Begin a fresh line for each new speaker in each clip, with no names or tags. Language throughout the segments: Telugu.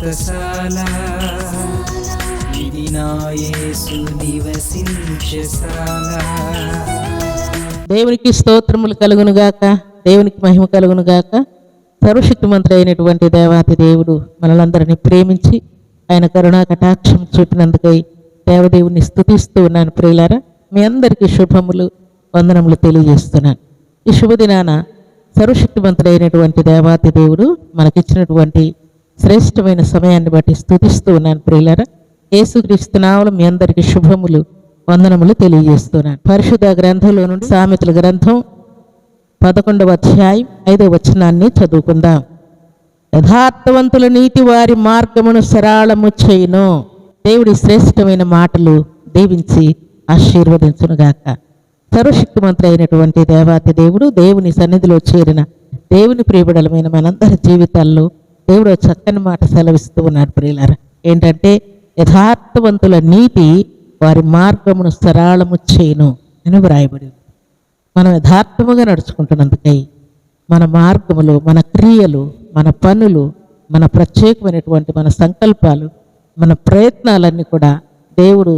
వ్రతశాల ఇది నివసించశాల
దేవునికి స్తోత్రములు కలుగును గాక దేవునికి మహిమ కలుగును గాక. సర్వశక్తిమంతుడు అయినటువంటి దేవాతి దేవుడు మనలందరినీ ప్రేమించి ఆయన కరుణా కటాక్షం చూపినందుకై దేవదేవుని స్థుతిస్తూ ఉన్నాను ప్రియులారా. మీ అందరికీ శుభములు వందనములు తెలియజేస్తున్నాను. ఈ శుభదినాన సర్వశక్తిమంతుడైనటువంటి దేవాతి దేవుడు మనకిచ్చినటువంటి శ్రేష్టమైన సమయాన్ని బట్టి స్థుతిస్తూ ఉన్నాను ప్రియులరా. యేసుక్రీస్తు మీ అందరికీ శుభములు వందనములు తెలియజేస్తున్నాను. పరిశుద్ధ గ్రంథంలో నుండి సామెతల గ్రంథం పదకొండవ అధ్యాయం ఐదవ వచనాన్ని చదువుకుందాం. యథార్థవంతుల నీతి వారి మార్గమును సరళము చేయును. దేవుడి శ్రేష్టమైన మాటలు దీవించి ఆశీర్వదించునుగాక. సర్వశక్తిమంతుడు అయినటువంటి దేవాతి దేవుడు దేవుని సన్నిధిలో చేరిన దేవుని ప్రియబడలమైన మనందరి జీవితాల్లో దేవుడు చక్కని మాట సెలవిస్తూ ఉన్నాడు ప్రియులారా ఏంటంటే యథార్థవంతుల నీతి వారి మార్గమును సరళము చేయను అని వ్రాయబడి మనం యథార్థముగా నడుచుకుంటున్నందుకై మన మార్గములు మన క్రియలు మన పనులు మన ప్రత్యేకమైనటువంటి మన సంకల్పాలు మన ప్రయత్నాలన్నీ కూడా దేవుడు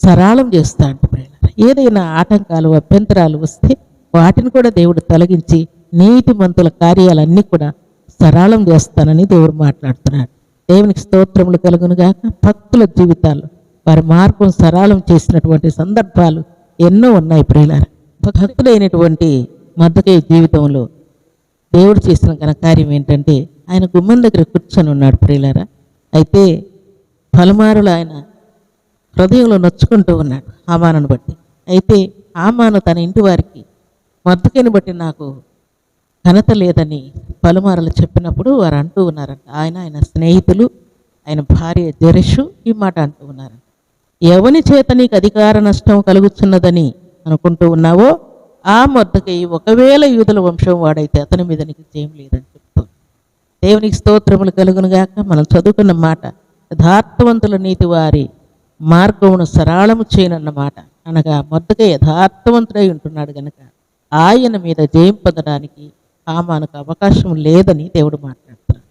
సరళం చేస్తా అంటే ప్రియులారా. ఏదైనా ఆటంకాలు అభ్యంతరాలు వస్తే వాటిని కూడా దేవుడు తొలగించి నీతిమంతుల కార్యాలన్నీ కూడా సరళం చేస్తానని దేవుడు మాట్లాడుతున్నాడు. దేవునికి స్తోత్రములు కలుగునుగాక భక్తుల జీవితాలు వారి మార్గం సరళం చేసినటువంటి సందర్భాలు ఎన్నో ఉన్నాయి ప్రియులారా. భక్తులైనటువంటి మద్దకయ్య జీవితంలో దేవుడు చేసిన ఘనకార్యం ఏంటంటే ఆయన గుమ్మం దగ్గర కూర్చొని ఉన్నాడు ప్రియులారా. అయితే పలుమారులు ఆయన హృదయంలో నొచ్చుకుంటూ ఉన్నాడు ఆమానను బట్టి. అయితే ఆమాను తన ఇంటి వారికి మద్దకని బట్టి నాకు ఘనత లేదని పలుమారులు చెప్పినప్పుడు వారు అంటూ ఉన్నారంట. ఆయన ఆయన స్నేహితులు ఆయన భార్య జరషు ఈ మాట అంటూ ఉన్నారంట. ఎవని చేత నీకు అధికార నష్టం కలుగుతున్నదని అనుకుంటూ ఉన్నావో ఆ మొద్దకై ఒకవేళ యూదుల వంశం వాడైతే అతని మీద నీకు జయం లేదని చెప్తూ దేవునికి స్తోత్రములు కలుగునుగాక. మనం చదువుకున్న మాట యథార్థవంతుల నీతి వారి మార్గమును సరళము చేయనన్న మాట. అనగా మొద్దకై యథార్థవంతుడై ఉంటున్నాడు గనక ఆయన మీద జయం పొందడానికి ఆమానకు అవకాశం లేదని దేవుడు మాట్లాడుతున్నాడు.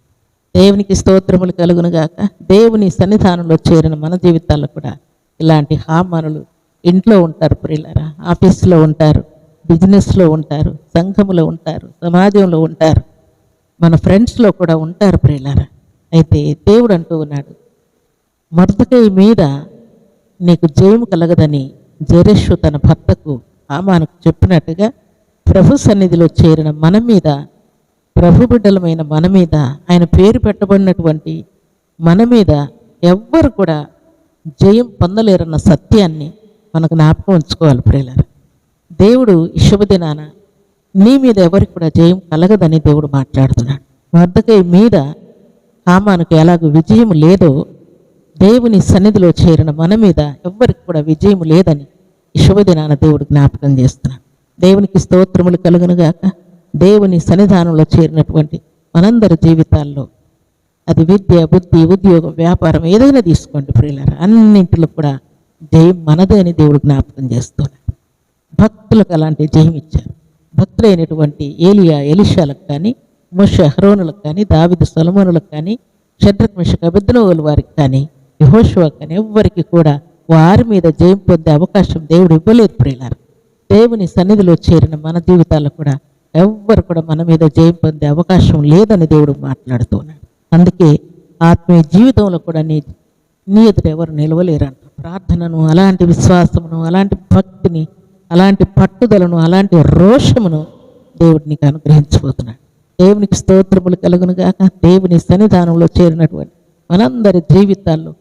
దేవునికి స్తోత్రములు కలుగునుగాక దేవుని సన్నిధానంలో చేరిన మన జీవితాల్లో కూడా ఇలాంటి హామానులు ఇంట్లో ఉంటారు ప్రియులరా. ఆఫీస్లో ఉంటారు బిజినెస్లో ఉంటారు సంఘములో ఉంటారు సమాజంలో ఉంటారు. మన ఫ్రెండ్స్లో కూడా ఉంటారు ప్రియులరా. అయితే దేవుడు అంటూ ఉన్నాడు మర్దకై మీద నీకు జయము కలగదని జరేషు తన భర్తకు ఆమానకు చెప్పినట్టుగా ప్రభు సన్నిధిలో చేరిన మన మీద ప్రభు బిడ్డలమైన మన మీద ఆయన పేరు పెట్టబడినటువంటి మన మీద ఎవ్వరు కూడా జయం పొందలేరన్న సత్యాన్ని మనకు జ్ఞాపకం ఉంచుకోవాలి ప్రేలారు దేవుడు ఈ శుభదినాన నీ మీద ఎవరికి కూడా జయం కలగదని దేవుడు మాట్లాడుతున్నాడు. వర్ధకై మీద కామానికి ఎలాగో విజయం లేదో దేవుని సన్నిధిలో చేరిన మన మీద ఎవ్వరికి కూడా విజయం లేదని ఈ శుభదినాన దేవుడు జ్ఞాపకం చేస్తున్నాడు. దేవునికి స్తోత్రములు కలుగునుగాక దేవుని సన్నిధానంలో చేరినటువంటి మనందరి జీవితాల్లో అది విద్య బుద్ధి ఉద్యోగం వ్యాపారం ఏదైనా తీసుకోండి ప్రియులారా. అన్నింటిలో కూడా జయం మనదే అని దేవుడు జ్ఞాపకం చేస్తున్నాడు. భక్తులకు అలాంటి జయం ఇచ్చారు. భక్తులైనటువంటి ఏలియా ఎలిషాలకు కానీ ముష హరోనులకు కానీ దావిద సొలమోనులకు కానీ షడ్రక్ మిషక్ అభిద్నవుల వారికి కానీ యహోషువకు కానీ ఎవ్వరికి కూడా వారి మీద జయం పొందే అవకాశం దేవుడు ఇవ్వలేదు ప్రియులారు. దేవుని సన్నిధిలో చేరిన మన జీవితాల్లో కూడా ఎవ్వరు కూడా మన మీద జయం పొందే అవకాశం లేదని దేవుడు మాట్లాడుతున్నాడు. అందుకే ఆత్మీయ జీవితంలో కూడా నీ నీ ఎదుట ఎవరు నిలవలేరంట. ప్రార్థనను అలాంటి విశ్వాసమును అలాంటి భక్తిని అలాంటి పట్టుదలను అలాంటి రోషమును దేవుడు నీకు అనుగ్రహించబోతున్నాడు. దేవునికి స్తోత్రములు కలుగునుగాక దేవుని సన్నిధానంలో చేరినటువంటి మనందరి జీవితాల్లో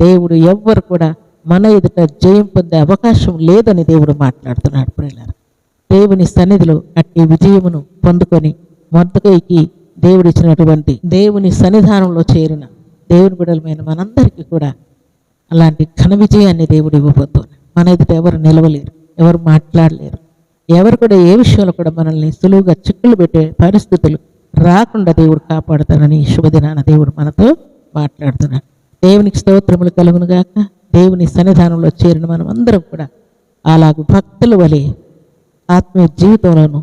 దేవుడు ఎవ్వరు కూడా మన ఎదుట జయం పొందే అవకాశం లేదని దేవుడు మాట్లాడుతున్నాడు. ప్రియులారా దేవుని సన్నిధిలో అట్టి విజయమును పొందుకొని మొదటికి దేవుడు ఇచ్చినటువంటి దేవుని సన్నిధానంలో చేరిన దేవుని బిడలమైన మనందరికీ కూడా అలాంటి ఘన విజయాన్ని దేవుడు ఇవ్వబోతున్నాడు. మన ఎదుట ఎవరు నిలవలేరు ఎవరు మాట్లాడలేరు ఎవరు కూడా ఏ విషయంలో కూడా మనల్ని సులువుగా చిక్కులు పెట్టే పరిస్థితులు రాకుండా దేవుడు కాపాడుతానని శుభదినాన దేవుడు మనతో మాట్లాడుతున్నాడు. దేవునికి స్తోత్రములు కలుగునుగాక. దేవుని సన్నిధానంలో చేరిన మనం అందరం కూడా అలాగ భక్తుల వలె ఆత్మీయ జీవితంలోనూ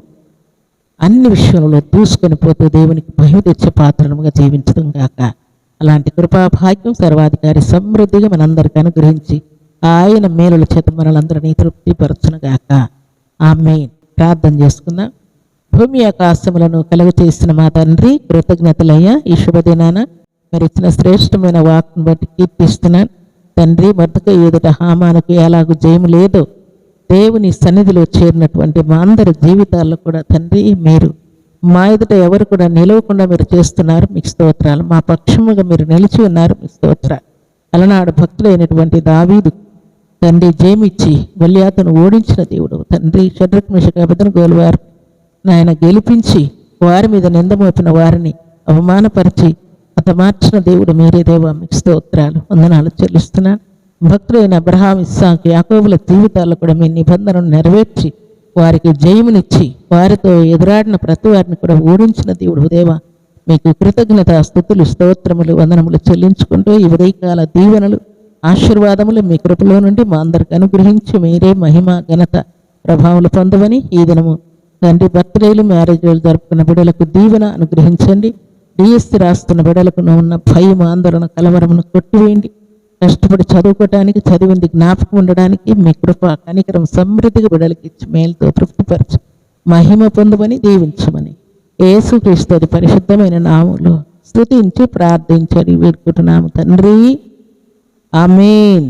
అన్ని విషయంలో దూసుకొని పోతూ దేవునికి భయం తెచ్చే పాత్రలుగా జీవించడం గాక. అలాంటి కృపాభాగ్యం సర్వాధికారి సమృద్ధిగా మనందరికీ అనుగ్రహించి ఆయన మేలుల చేత మనలందరినీ తృప్తిపరచునుగాక ఆమె ప్రార్థన చేసుకుందాం. భూమి ఆకాశములను కలుగ చేసిన మా తండ్రి కృతజ్ఞతలయ్యా. ఈ శుభదినాన మరి ఇచ్చిన శ్రేష్టమైన వాక్ను బట్టి కీర్తిస్తున్నాను. తండ్రి మద్దక ఎదుట హామానకు ఎలాగూ జయము లేదో. దేవుని సన్నిధిలో చేరినటువంటి మా అందరి జీవితాల్లో కూడా తండ్రి మీరు మా ఎదుట ఎవరు కూడా నిలవకుండా మీరు చేస్తున్నారు. మీకు స్తోత్రాలు. మా పక్షముగా మీరు నిలిచి ఉన్నారు. మీకు స్తోత్రాలు. అలనాడు భక్తులైనటువంటి దావీదు తండ్రి జయమిచ్చి గొల్యాతను ఓడించిన దేవుడు. తండ్రి షడ్రక్ మిషక గోలువారు నాయన గెలిపించి వారి మీద నిందమోపిన వారిని అవమానపరిచి మార్చిన దేవుడు మీరే దేవా మీకు స్తోత్రాలు వందనాలు చెల్లిస్తున్నాను. భక్తులైన అబ్రహాం ఇస్సాకు యాకోబుల జీవితాల్లో కూడా మీ నిబంధనను నెరవేర్చి వారికి జయమునిచ్చి వారితో ఎదురాడిన ప్రతి వారిని కూడా ఓడించిన దేవుడు దేవా మీకు కృతజ్ఞత స్థుతులు స్తోత్రములు వందనములు చెల్లించుకుంటూ ఈ ఉదయకాల దీవెనలు ఆశీర్వాదములు మీ కృపలో నుండి మా అందరికి అనుగ్రహించి మీరే మహిమ ఘనత ప్రభావాలు పొందవని ఈ దినము. తండ్రి బర్త్డేలు మ్యారేజ్లు జరుపుకున్న బిడ్డలకు దీవెన అనుగ్రహించండి. డిఎస్సి రాస్తున్న బిడలకు ఉన్న భయం ఆందోళన కలవరమును కొట్టివేయండి. కష్టపడి చదువుకోవటానికి చదివింది జ్ఞాపకం ఉండడానికి మీ కృప కనికరం సమృద్ధిగా బిడలకి ఇచ్చి మేలుతో తృప్తిపరచు. మహిమ పొందమని దీవించమని. ఏసుక్రీస్తుది పరిశుద్ధమైన పరిశుద్ధమైన నాములో స్తుతించి ప్రార్థించని వేడుకుంటున్నాము తండ్రి. ఆమెన్.